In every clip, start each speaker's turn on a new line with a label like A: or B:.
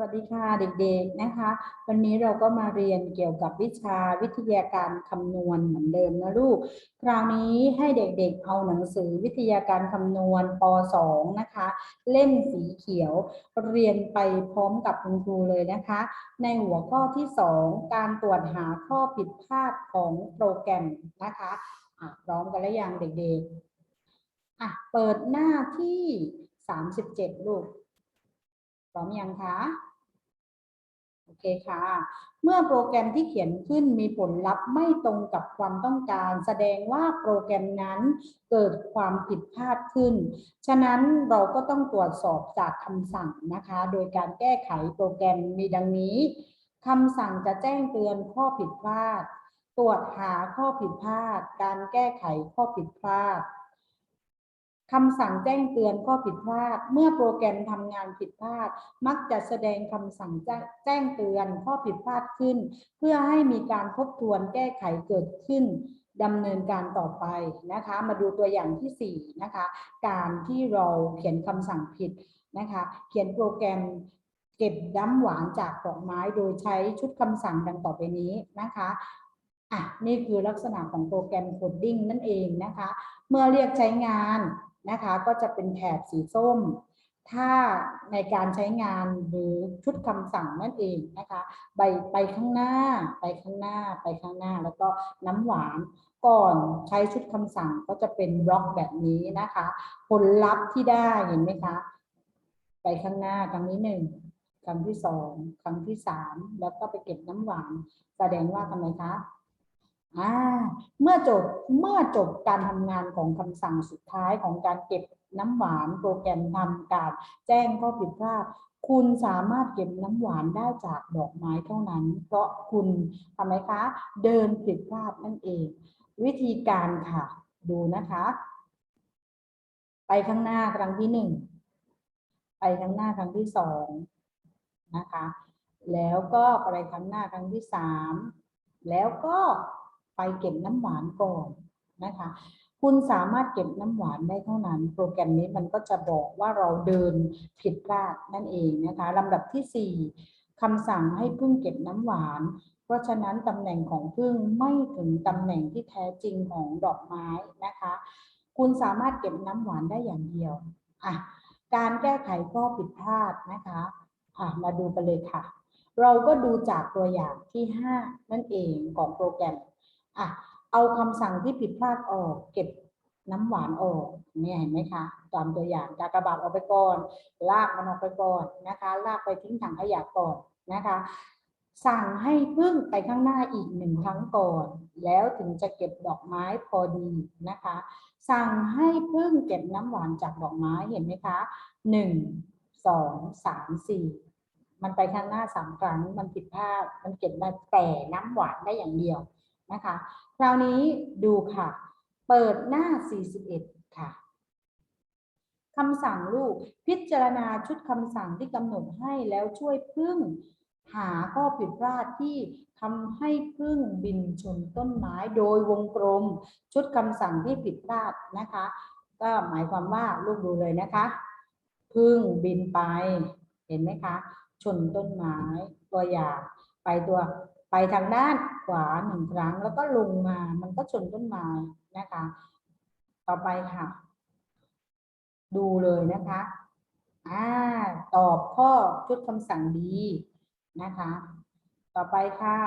A: วัสดีค่ะเด็กๆนะคะ วันนี้เราก็มาเรียนเกี่ยวกับวิชาวิทยาการคำนวณเหมือนเดิมนะลูก คราวนี้ให้เด็กๆเอาหนังสือวิทยาการคำนวณป .2 นะคะ เล่มสีเขียวเรียนไปพร้อมกับคุณครูเลยนะคะ ในหัวข้อที่ 2 การตรวจหาข้อผิดพลาดของโปรแกรมนะคะะพร้อมกันแล้วยังเด็กๆอะเปิดหน้าที่ 37 ลูกพร้อมยังคะ โอเคค่ะ เมื่อโปรแกรมที่เขียนขึ้นมีผลลัพธ์ไม่ตรงกับความต้องการ แสดงว่าโปรแกรมนั้นเกิดความผิดพลาดขึ้น ฉะนั้นเราก็ต้องตรวจสอบจากคำสั่งนะคะ โดยการแก้ไขโปรแกรมมีดังนี้คำสั่งจะแจ้งเตือนข้อผิดพลาด ตรวจหาข้อผิดพลาด การแก้ไขข้อผิดพลาด คำสั่งแจ้งเตือนข้อผิดพลาด เมื่อโปรแกรมทำงานผิดพลาด มักจะแสดงคำสั่งแจ้งแจ้งเตือนข้อผิดพลาดขึ้น เพื่อให้มีการทบทวนแก้ไขเกิดขึ้นดำเนินการต่อไปนะคะ มาดูตัวอย่างที่4นะคะ การที่เราเขียนคำสั่งผิดนะคะ เขียนโปรแกรมเก็บน้ำหวานจากดอกไม้โดยใช้ชุดคำสั่งดังต่อไปนี้นะคะอะนี่คือลักษณะของโปรแกรมโคดดิ้งนั่นเองนะคะ เมื่อเรียกใช้งาน นะคะ ก็จะเป็นแถบสีส้ม ถ้าในการใช้งานหรือชุดคำสั่งนั่นเองนะคะไปไปข้างหน้า ไปข้างหน้า ไปข้างหน้า แล้วก็น้ำหวานก่อนใช้ชุดคำสั่งก็จะเป็นบล็อกแบบนี้นะคะ ผลลัพธ์ที่ได้เห็นไหมคะ ไปข้างหน้าครั้งที่หนึ่งครั้งที่สองครั้งที่สามแล้วก็ไปเก็บน้ำหวาน แสดงว่าทำไมคะ อ่าเมื่อจบเมื่อจบการทำงานของคำสั่งสุดท้ายของการเก็บน้ำหวานโปรแกรมทำการแจ้งข้อผิดพลาดคุณสามารถเก็บน้ำหวานได้จากดอกไม้เท่านั้น เพราะคุณทำไมคะ เดินผิดพลาดนั่นเอง วิธีการค่ะ ดูนะคะ ไปข้างหน้าครั้งที่หนึ่งไปข้างหน้าครั้งที่สองนะคะ แล้วก็ไปข้างหน้าครั้งที่สามแล้วก็ ไปเก็บน้ำหวานก่อนนะคะ คุณสามารถเก็บน้ำหวานได้เท่านั้น โปรแกรมนี้มันก็จะบอกว่าเราเดินผิดพลาดนั่นเองนะคะลำดับที่ 4คำสั่งให้พึ่งเก็บน้ำหวาน เพราะฉะนั้นตำแหน่งของพึ่งไม่ถึงตำแหน่งที่แท้จริงของดอกไม้นะคะ คุณสามารถเก็บน้ำหวานได้อย่างเดียวอะการแก้ไขข้อผิดพลาดนะคะอะมาดูกันเลยค่ะ เราก็ดูจากตัวอย่างที่ 5 นั่นเองของโปรแกรม อะเอาคำสั่งที่ผิดพลาดออกเก็บน้ำหวานออกเนี่ยเห็นไหมคะตามตัวอย่างกากบาทออกไปก่อน ลากมันออกไปก่อนนะคะ ลากไปทิ้งถังขยะก่อนนะคะ สั่งให้พึ่งไปข้างหน้าอีกหนึ่งครั้งก่อน แล้วถึงจะเก็บดอกไม้พอดีนะคะ สั่งให้พึ่งเก็บน้ำหวานจากดอกไม้เห็นไหมคะหนึ่งสองสามสี่มันไปข้างหน้าสามครั้งมันผิดพลาดมันเก็บได้แต่น้ำหวานได้อย่างเดียว นะคะ คราวนี้ดูค่ะ เปิดหน้า 41 ค่ะคำสั่งลูกพิจารณาชุดคำสั่งที่กำหนดให้แล้วช่วยพึ่งหาข้อผิดพลาดที่ทำให้พึ่งบินชนต้นไม้โดยวงกลม ชุดคำสั่งที่ผิดพลาดนะคะ ก็หมายความว่าลูกดูเลยนะคะ พึ่งบินไปเห็นไหมคะ ชนต้นไม้ตัวอย่างไปตัว ไปทางด้านขวาหนึ่งครั้งแล้วก็ลงมา มันก็ชนต้นไม้นะคะ ต่อไปค่ะ ดูเลยนะคะอ่าตอบข้อชุดคำสั่งดีนะคะ ต่อไปค่ะ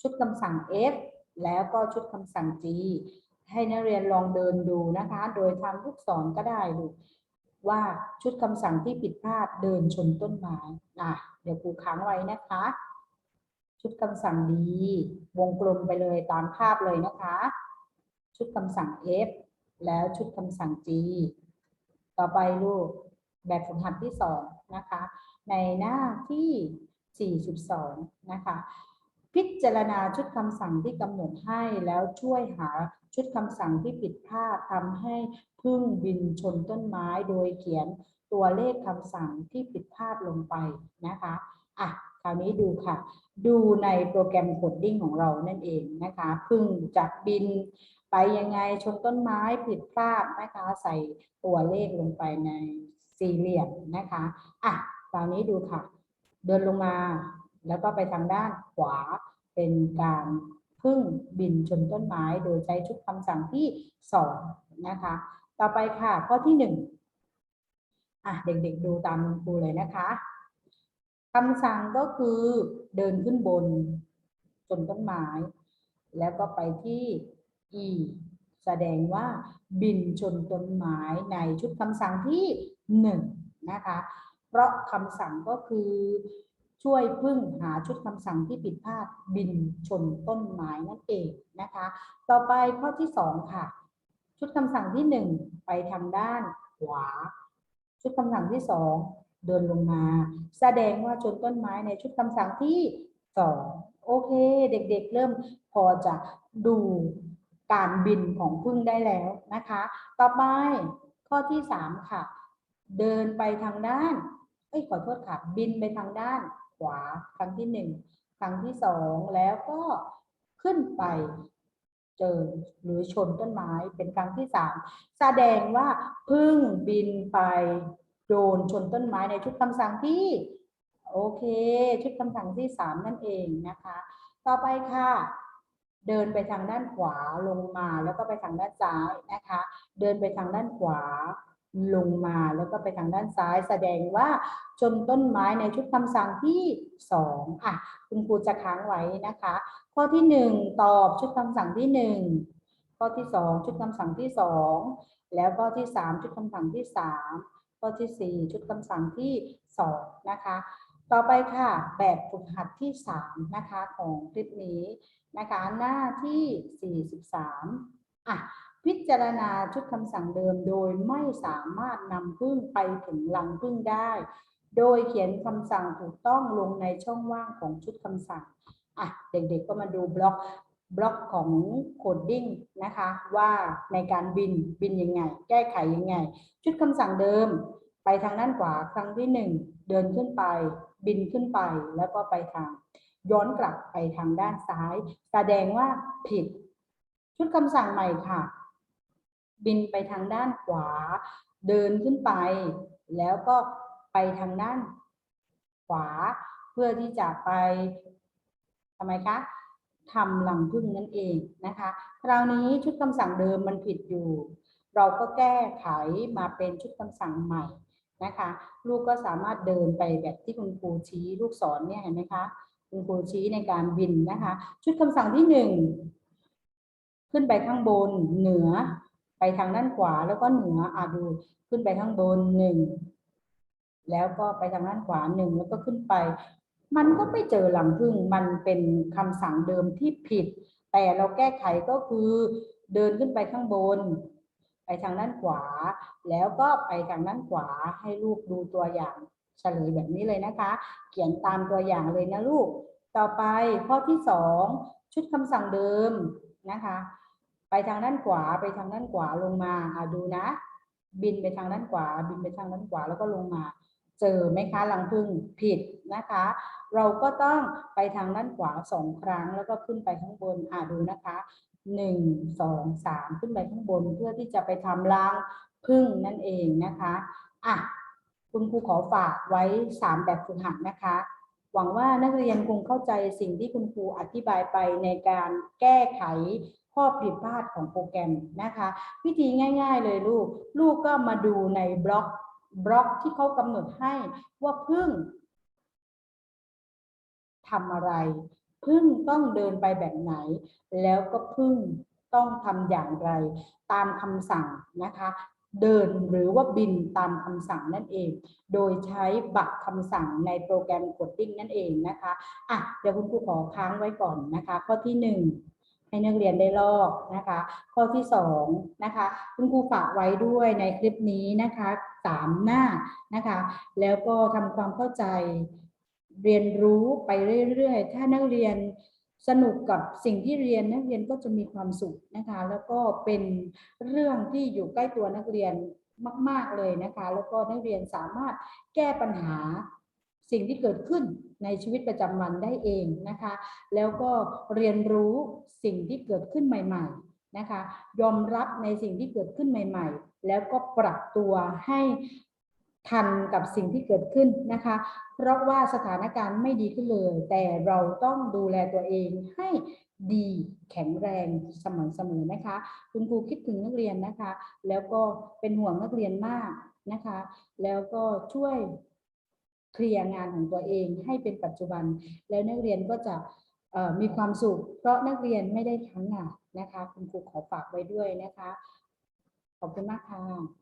A: ชุดคำสั่ง F แล้วก็ชุดคำสั่ง G ให้นักเรียนลองเดินดูนะคะ โดยทำลูกศรก็ได้ดูว่าชุดคำสั่งที่ผิดพลาดเดินชนต้นไม้อะเดี๋ยวครูค้างไว้นะคะ ชุดคำสั่งดีวงกลมไปเลยตามภาพเลยนะคะ ชุดคำสั่ง F แล้วชุดคำสั่ง G ต่อไปลูกแบบฝึกหัดที่สองนะคะ ในหน้าที่ 42 นะคะ พิจารณาชุดคำสั่งที่กำหนดให้แล้วช่วยหาชุดคำสั่งที่ผิดพลาดทำให้พึ่งบินชนต้นไม้โดยเขียนตัวเลขคำสั่งที่ผิดพลาดลงไปนะคะ อะ คราวนี้ดูค่ะ ดูในโปรแกรมโคดดิ้งของเรานั่นเองนะคะพึ่งจากบินไปยังไงชนต้นไม้ผิดพลาดนะคะ ใส่ตัวเลขลงไปในสี่เหลี่ยมนะคะอะคราวนี้ดูค่ะ เดินลงมาแล้วก็ไปทางด้านขวาเป็นการพึ่งบินชนต้นไม้โดยใช้ชุดคำสั่งที่สองนะคะ ต่อไปค่ะข้อที่หนึ่งอะเด็กๆดูตามคุณครูเลยนะคะ คำสั่งก็คือเดินขึ้นบนชนต้นไม้ แล้วก็ไปที่ e แสดงว่าบินชนต้นไม้ในชุดคำสั่งที่หนึ่งนะคะ เพราะคำสั่งก็คือช่วยพึ่งหาชุดคำสั่งที่ผิดพลาดบินชนต้นไม้นั่นเองนะคะ ต่อไปข้อที่สองค่ะ ชุดคำสั่งที่หนึ่งไปทางด้านขวา ชุดคำสั่งที่สอง เดินลงมา แสดงว่าชนต้นไม้ในชุดคำสั่งที่สองโอเค เด็กๆ เริ่มพอจะดูการบินของพึ่งได้แล้วนะคะ ต่อไปข้อที่สามค่ะ เดินไปทางด้าน เอ้ยขอโทษค่ะ บินไปทางด้านขวาครั้งที่หนึ่งครั้งที่สองแล้วก็ขึ้นไปเจอหรือชนต้นไม้เป็นครั้งที่สามแสดงว่าพึ่งบินไป โดนชนต้นไม้ในชุดคำสั่งที่ โอเค ชุดคำสั่งที่สามนั่นเองนะคะ ต่อไปค่ะ เดินไปทางด้านขวาลงมาแล้วก็ไปทางด้านซ้ายนะคะ เดินไปทางด้านขวาลงมาแล้วก็ไปทางด้านซ้ายแสดงว่าชนต้นไม้ในชุดคำสั่งที่สองอะคุณครูจะค้างไว้นะคะ ข้อที่หนึ่งตอบชุดคำสั่งที่หนึ่งข้อที่สองชุดคำสั่งที่สองแล้วก็ที่สามชุดคำสั่งที่สาม ข้อที่สี่ชุดคำสั่งที่สองนะคะ ต่อไปค่ะ แบบฝึกหัดที่สามนะคะของคลิปนี้นะคะ หน้าที่ 43 อะ พิจารณาชุดคำสั่งเดิมโดยไม่สามารถนำพึ่งไปถึงรังพึ่งได้ โดยเขียนคำสั่งถูกต้องลงในช่องว่างของชุดคำสั่งอะเด็กๆก็มาดูบล็อก บล็อกของโคดดิ้งนะคะว่าในการบินบินยังไง แก้ไขยังไง ชุดคำสั่งเดิม ไปทางด้านขวาครั้งที่หนึ่งเดินขึ้นไป บินขึ้นไปแล้วก็ไปทาง ย้อนกลับไปทางด้านซ้าย แสดงว่าผิด ชุดคำสั่งใหม่ค่ะ บินไปทางด้านขวา เดินขึ้นไป แล้วก็ไปทางด้านขวา เพื่อที่จะไปทำไมคะ ทำหลังพึ่งนั่นเองนะคะ คราวนี้ชุดคำสั่งเดิมมันผิดอยู่ เราก็แก้ไขมาเป็นชุดคำสั่งใหม่นะคะ ลูกก็สามารถเดินไปแบบที่คุณครูชี้ลูกศรเนี่ยเห็นไหมคะคุณครูชี้ในการบินนะคะ ชุดคำสั่งที่หนึ่งขึ้นไปข้างบนเหนือ ไปทางด้านขวาแล้วก็เหนืออะดูขึ้นไปข้างบนหนึ่งแล้วก็ไปทางด้านขวาหนึ่งแล้วก็ขึ้นไป มันก็ไม่เจอหลังพึ่งมันเป็นคำสั่งเดิมที่ผิด แต่เราแก้ไขก็คือเดินขึ้นไปข้างบน ไปทางด้านขวา แล้วก็ไปทางด้านขวาให้ลูกดูตัวอย่างเฉลยแบบนี้เลยนะคะ เขียนตามตัวอย่างเลยนะลูก ต่อไปข้อที่สองชุดคำสั่งเดิมนะคะ ไปทางด้านขวาไปทางด้านขวาลงมาอะดูนะ บินไปทางด้านขวา บินไปทางด้านขวาแล้วก็ลงมา เจอไหมคะลังพึ่งผิดนะคะ เราก็ต้องไปทางด้านขวาสองครั้งแล้วก็ขึ้นไปข้างบนอะดูนะคะหนึ่งสองสามขึ้นไปข้างบนเพื่อที่จะไปทำรังพึ่งนั่นเองนะคะอะคุณครูขอฝากไว้สามแบบฝึกหัดนะคะ หวังว่านักเรียนคงเข้าใจสิ่งที่คุณครูอธิบายไปในการแก้ไขข้อผิดพลาดของโปรแกรมนะคะ วิธีง่าย ๆ เลยลูก ลูกก็มาดูในบล็อก บล็อกที่เขากำหนดให้ว่าพึ่งทำอะไร พึ่งต้องเดินไปแบบไหน แล้วก็พึ่งต้องทำอย่างไร ตามคำสั่งนะคะ เดินหรือว่าบินตามคำสั่งนั่นเอง โดยใช้บัตรคำสั่งในโปรแกรม Coding นั่นเองนะคะอะเดี๋ยวคุณครูขอค้างไว้ก่อนนะคะ ข้อที่หนึ่งให้นักเรียนได้ลอกนะคะ ข้อที่สองนะคะ คุณครูฝากไว้ด้วยในคลิปนี้นะคะ สามหน้านะคะ แล้วก็ทำความเข้าใจเรียนรู้ไปเรื่อยๆ ถ้านักเรียนสนุกกับสิ่งที่เรียนนักเรียนก็จะมีความสุขนะคะ แล้วก็เป็นเรื่องที่อยู่ใกล้ตัวนักเรียนมาก ๆเลยนะคะ แล้วก็นักเรียนสามารถแก้ปัญหาสิ่งที่เกิดขึ้นในชีวิตประจำวันได้เองนะคะ แล้วก็เรียนรู้สิ่งที่เกิดขึ้นใหม่ ๆ นะคะ ยอมรับในสิ่งที่เกิดขึ้นใหม่ ๆ แล้วก็ปรับตัวให้ทันกับสิ่งที่เกิดขึ้นนะคะ เพราะว่าสถานการณ์ไม่ดีขึ้นเลย แต่เราต้องดูแลตัวเองให้ดีแข็งแรงสม่ำเสมอนะคะ คุณครูคิดถึงนักเรียนนะคะ แล้วก็เป็นห่วงนักเรียนมากนะคะ แล้วก็ช่วยเคลียร์งานของตัวเองให้เป็นปัจจุบัน แล้วนักเรียนก็จะมีความสุข เพราะนักเรียนไม่ได้ทั้งงาน นะคะ คุณครูขอฝากไว้ด้วยนะคะ ขอบคุณมากค่ะ